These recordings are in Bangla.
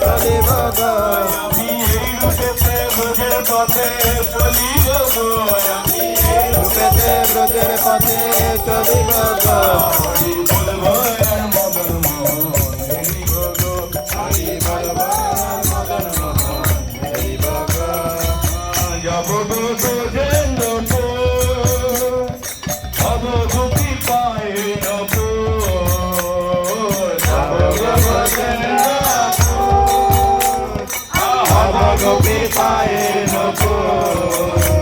কালে বাবা। আমি এই রূপেতে ব্রজের পথে চলি বাবা আমি এই রূপেতে ব্রজের পথে চলি বাবা বলব আর মদন যাব দু I'm gonna be buying a book.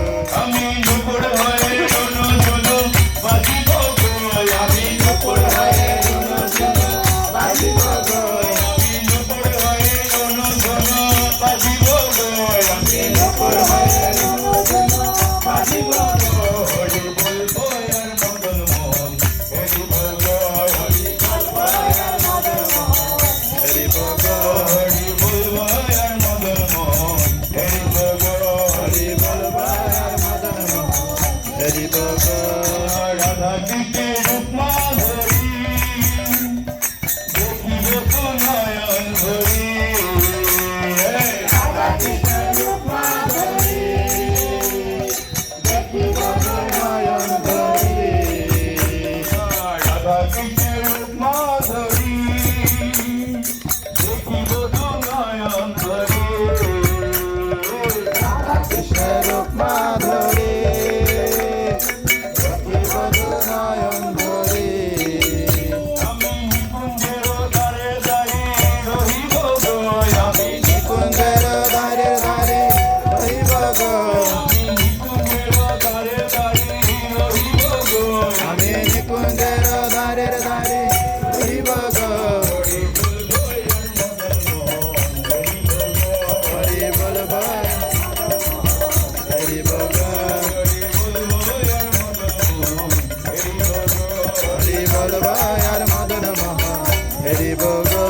Bye. হেরিব go